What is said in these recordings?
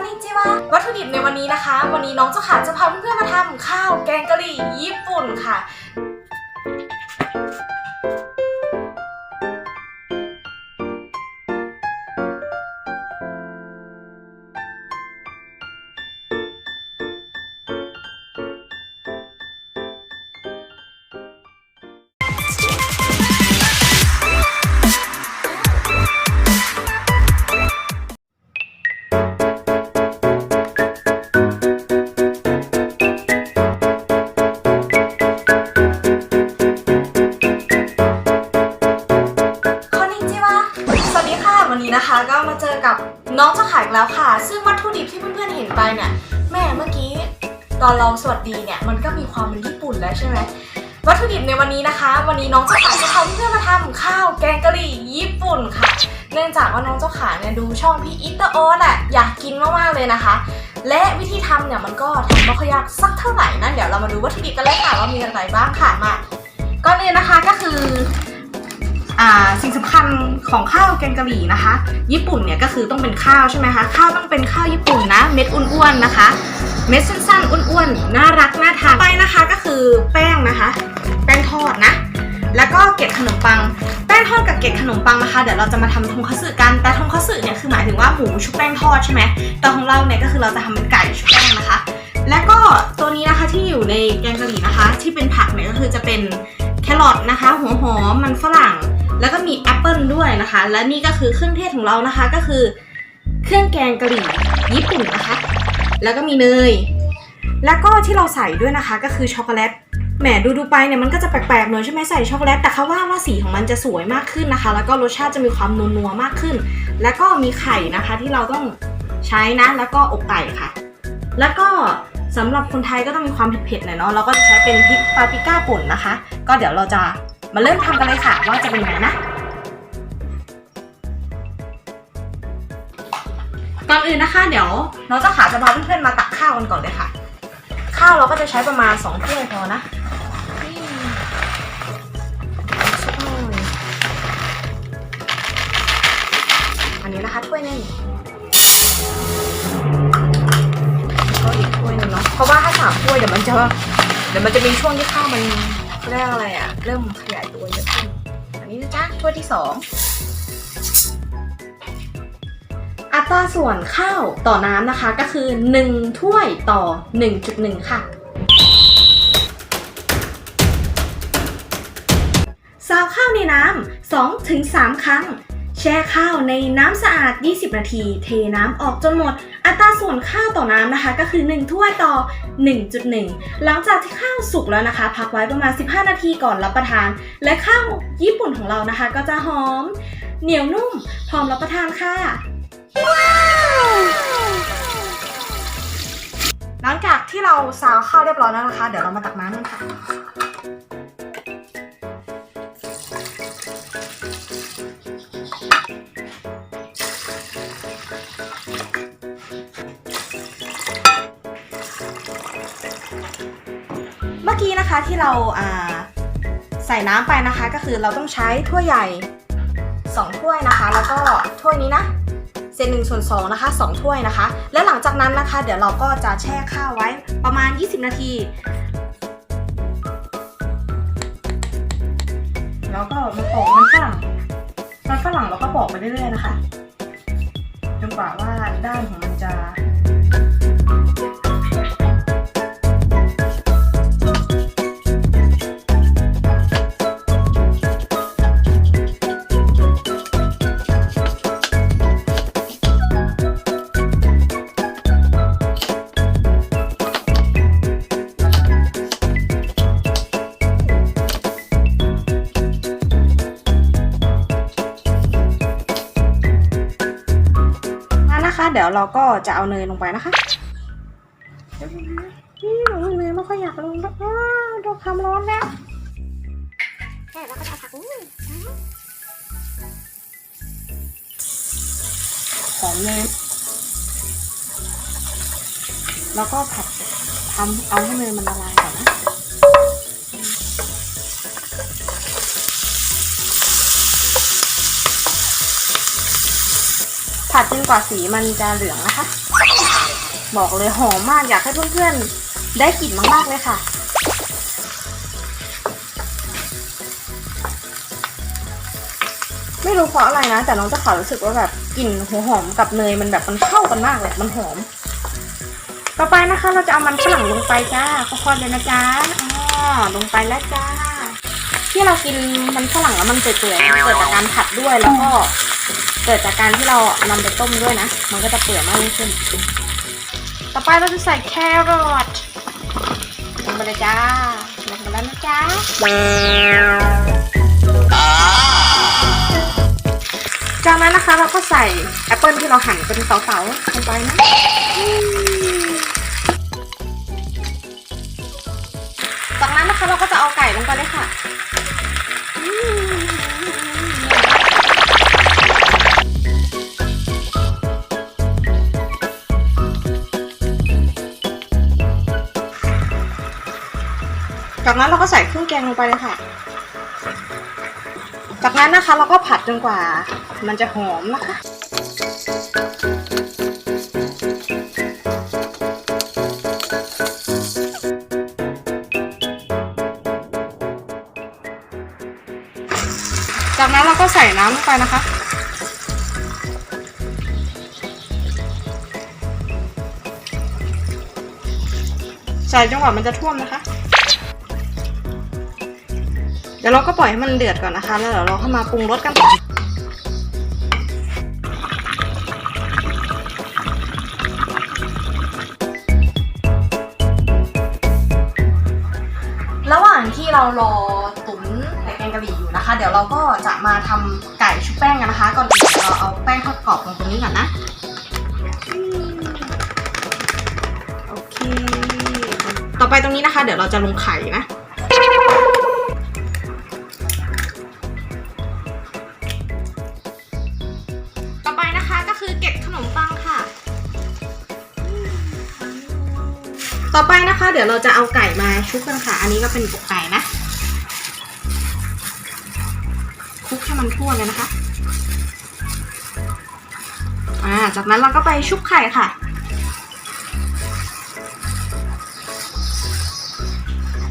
อนนิจิวะวัตถุดิบในวันนี้นะคะ วันนี้น้องเจ้าขาจะพาเพื่อนๆมาทำข้าวแกงกะหรี่ญี่ปุ่นค่ะ แล้วค่ะ ซึ่งวัตถุดิบที่เพื่อนๆเห็นไปเนี่ยแม่เมื่อกี้ตอนเราสวัสดีเนี่ยมันก็มีความเป็นญี่ปุ่นแล้วใช่ไหมวัตถุดิบในวันนี้นะคะ วันนี้น้องเจ้าขาจะพาเพื่อนมาทำข้าวแกงกะหรี่ญี่ปุ่นค่ะ เนื่องจากว่าน้องเจ้าขาเนี่ยดูช่องพี่อิตเตอร์โอ๊ตอะอยากกินมากๆเลยนะคะ และวิธีทำเนี่ยมันก็ทำไม่ค่อยยากสักเท่าไหร่นะเดี๋ยวเรามาดูวัตถุดิบกันเลยค่ะว่ามีอะไรบ้างค่ะมาก่อนอื่นนะคะก็คือ สิ่งสำคัญของข้าวแกงกะหรี่นะคะ ญี่ปุ่นเนี่ยก็คือต้องเป็นข้าวใช่ไหมคะ ข้าวต้องเป็นข้าวญี่ปุ่นนะ เม็ดอ้วนๆนะคะ เม็ดสั้นๆอ้วนๆน่ารักน่าทานไปนะคะก็คือแป้งนะคะ แป้งทอดนะ แล้วก็เกล็ดขนมปัง แป้งทอดกับเกล็ดขนมปังนะคะ เดี๋ยวเราจะมาทำทงคัตสึกัน แต่ทงคัตสึเนี่ยคือหมายถึงว่าหมูชุบแป้งทอดใช่ไหมแต่ของเราเนี่ยก็คือเราจะทำเป็นไก่ชุบแป้งนะคะ แล้วก็ตัวนี้นะคะที่อยู่ในแกงกะหรี่นะคะ ที่เป็นผักเนี่ยก็คือจะเป็นแครอทนะคะ หัวหอมมันฝรั่ง แล้วก็มีแอปเปิลด้วยนะคะ และนี่ก็คือเครื่องเทศของเรานะคะ ก็คือเครื่องแกงกะหรี่ญี่ปุ่นนะคะ แล้วก็มีเนย แล้วก็ที่เราใส่ด้วยนะคะ ก็คือช็อกโกแลตแหมดูดูไปเนี่ยมันก็จะแปลกๆหน่อยใช่ไหมใส่ช็อกโกแลตแต่เขาว่าว่าสีของมันจะสวยมากขึ้นนะคะ แล้วก็รสชาติจะมีความนัวๆมากขึ้น แล้วก็มีไข่นะคะที่เราต้องใช้นะ แล้วก็อกไก่ค่ะ แล้วก็สำหรับคนไทยก็ต้องมีความเผ็ดๆหน่อยเนาะเราก็จะใช้เป็นพริกปาปริก้าป่นนะคะ ก็เดี๋ยวเราจะ มาเริ่มทำกันเลยค่ะว่าจะเป็นยังไงนะก่อนอื่นนะคะเดี๋ยวน้องเจ้าขาจะพาเพื่อนๆมาตักข้าวกันก่อนเลยค่ะ ข้าวเราก็จะใช้ประมาณ2ถ้วยพอนะนี่สักหน่อยอันนี้นะคะถ้วยนึงแล้วก็อีกถ้วยนึงเนาะเพราะว่าถ้าสามถ้วยเดี๋ยวมันจะเดี๋ยวมันจะมีช่วงที่ข้าวมัน เขาเรียกอะไรอะเริ่มขยายตัวเยอะขึ้นอันนี้นะจ๊ะถ้วยที่สองอัตราส่วนข้าวต่อน้ำนะคะก็คือ 1 ถ้วยต่อ 1.1 ค่ะ ซาวข้าวในน้ำ2ถึง3ครั้ง แช่ข้าวในน้ำสะอาด 20 นาที เทน้ำออกจนหมด อัตราส่วนข้าวต่อน้ำนะคะก็คือ 1 ถ้วยต่อ 1.1 หลังจากที่ข้าวสุกแล้วนะคะ พักไว้ประมาณ 15 นาทีก่อนรับประทาน และข้าวญี่ปุ่นของเรานะคะ ก็จะหอม เหนียวนุ่ม พร้อมรับประทานค่ะหลังจากที่เราซาวข้าวเรียบร้อยแล้วนะคะ เดี๋ยวเรามาตักน้ำกันค่ะ มื่อกี้นะคะที่เราใส่น้ำไปนะคะ ก็คือเราต้องใช้ถ้วยใหญ่2ถ้วยนะคะ แล้วก็ถ้วยนี้นะเศษหนึ่งส่วนสองนะคะสองถ้วยนะคะ แล้วหลังจากนั้นนะคะ เดี๋ยวเราก็จะแช่ข้าวไว้ประมาณ 20 นาที แล้วก็มาปอกมันฝรั่งมันฝรั่งเราก็ปอกไปเรื่อยๆนะคะจนกว่าว่าด้านของมันจะ ยวเราก็จะเอาเนยลงไปนะคะนี่หนูเนยไม่ค่อยอยากลงแล้วอ้าวโดนความร้อนแล้วแล้วก็จะผักหอมเนยแล้วก็ผัดทำเอาให้เนยมันละลายก่อน ผัดจนกว่าสีมันจะเหลืองนะคะ บอกเลยหอมมากอยากให้เพื่อนๆได้กลิ่นมากๆเลยค่ะ ไม่รู้เพราะอะไรนะ แต่น้องจะขาวรู้สึกว่าแบบกลิ่นหัวหอมกับเนยมันแบบมันเข้ากันมากเลยมันหอม ต่อไปนะคะ เราจะเอามันฝรั่งลงไปจ้าค่อยๆเลยนะจ๊ะอ๋อลงไปแล้วจ้าที่เรากินมันฝรั่งแล้วมันเปื่อยๆเกิดจากการผัดด้วยแล้วก็ กิดจากการที่เรานำไปต้มด้วยนะ มันก็จะเปื่อยมากขึ้น ต่อไปเราจะใส่แครอทลงไปเลยจ้าลงไปแล้วนะจ๊ะจากนั้นนะคะเราก็ใส่แอปเปิลที่เราหั่นเป็นเต๋าๆลงไปนะจากนั้นนะคะเราก็จะเอาไก่ลงไปเลยค่ะ จากนั้นเราก็ใส่เครื่องแกงลงไปเลยค่ะ จากนั้นนะคะเราก็ผัดจนกว่า มันจะหอมนะคะจากนั้นเราก็ใส่น้ำลงไปนะคะ ใส่จังหวะมันจะท่วมนะคะ เดี๋ยวเราก็ปล่อยให้มันเดือดก่อนนะคะ แล้วเดี๋ยวเราเข้ามาปรุงรสกันต่อระหว่างที่เรารอตุ๋นไข่แกงกะหรี่อยู่นะคะ เดี๋ยวเราก็จะมาทำไก่ชุบแป้งกันนะคะ ก่อนอื่นเราเอาแป้งทอดกรอบลงตรงนี้ก่อนนะโอเค ต่อไปตรงนี้นะคะ เดี๋ยวเราจะลงไข่นะ ต่อไปนะคะ เดี๋ยวเราจะเอาไก่มาชุบกันค่ะ อันนี้ก็เป็นอกไก่นะคลุกให้มันทั่วเลยนะคะอ่าจากนั้นเราก็ไปชุบไข่ค่ะ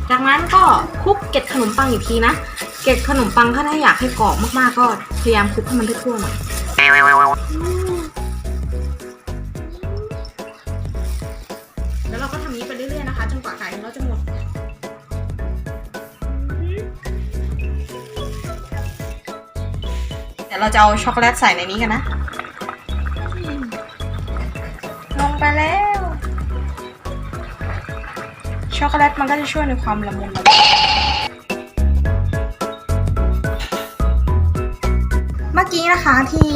จากนั้นก็คลุกเกล็ดขนมปังอีกทีนะ เกล็ดขนมปังถ้าได้อยากให้กรอบมากๆก็พยายามคลุกให้มันทั่วๆหน่อย จนกว่าไก่ของเราจะหมดเดี๋ยวเราจะเอาช็อกโกแลตใส่ในนี้กันนะลงไปแล้ว ช็อกโกแลตมันก็จะช่วยในความละมุนละมุนเมื่อกี้นะคะที่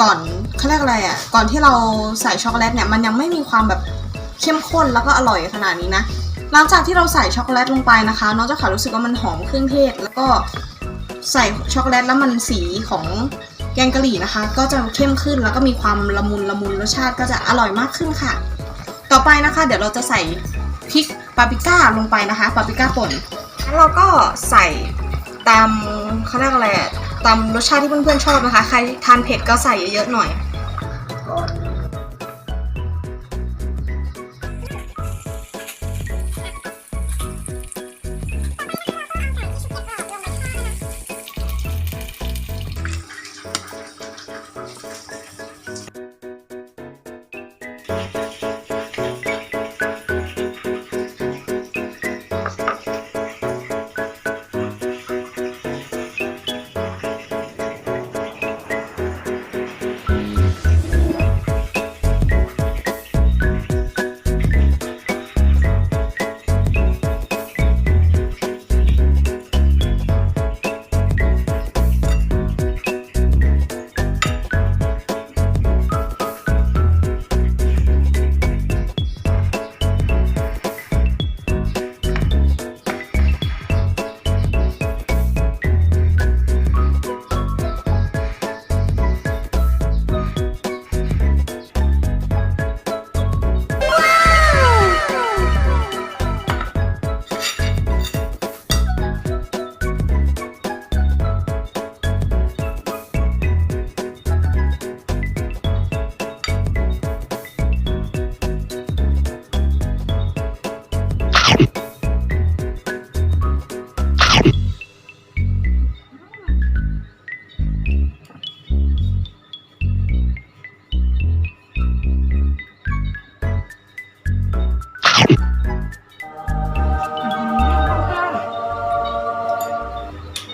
ก่อนเขาเรียกอะไรอะ ก่อนที่เราใส่ช็อกโกแลตเนี่ยมันยังไม่มีความแบบ เข้มข้นแล้วก็อร่อยขนาดนี้นะ หลังจากที่เราใส่ช็อกโกแลตลงไปนะคะน้องเจ้าขารู้สึกว่ามันหอมเครื่องเทศ แล้วก็ใส่ช็อกโกแลตแล้วมันสีของแกงกะหรี่นะคะ ก็จะเข้มขึ้นแล้วก็มีความละมุนละมุนรสชาติก็จะอร่อยมากขึ้นค่ะ ต่อไปนะคะ เดี๋ยวเราจะใส่พริกปาปริก้าลงไปนะคะปาปริก้าป่นแล้วเราก็ใส่ตามเขาเรียกอะไรตามรสชาติที่เพื่อนๆชอบนะคะ ใครทานเผ็ดก็ใส่เยอะๆหน่อย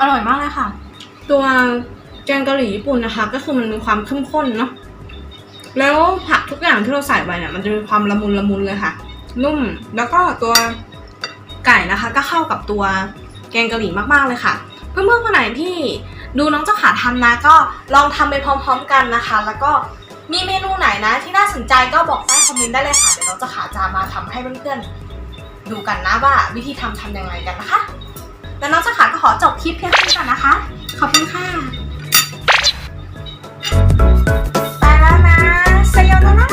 อร่อยมากเลยค่ะ ตัวแกงกะหรี่ญี่ปุ่นนะคะ ก็คือมันมีความเข้มข้นเนาะแล้วผักทุกอย่างที่เราใส่ไปเนี่ยมันจะมีความละมุนละมุนเลยค่ะ นุ่มแล้วก็ตัวไก่นะคะ ก็เข้ากับตัวแกงกะหรี่มากๆเลยค่ะ เพื่อนๆคนไหนที่ดูน้องเจ้าขาทำนะก็ลองทำไปพร้อม ๆ กันนะคะ แล้วก็มีเมนูไหนนะ ที่น่าสนใจก็บอกใต้คอมเมนต์ได้เลยค่ะเดี๋ยวน้องเจ้าขาจะมาทำให้เพื่อนๆดูกันนะว่าวิธีทำทำยังไงกันนะคะ แล้วน้องเจ้าขาก็ขอจบคลิปเพียงเท่านี้ก่อนนะคะ ขอบคุณค่ะไปแล้วนะสยองนะ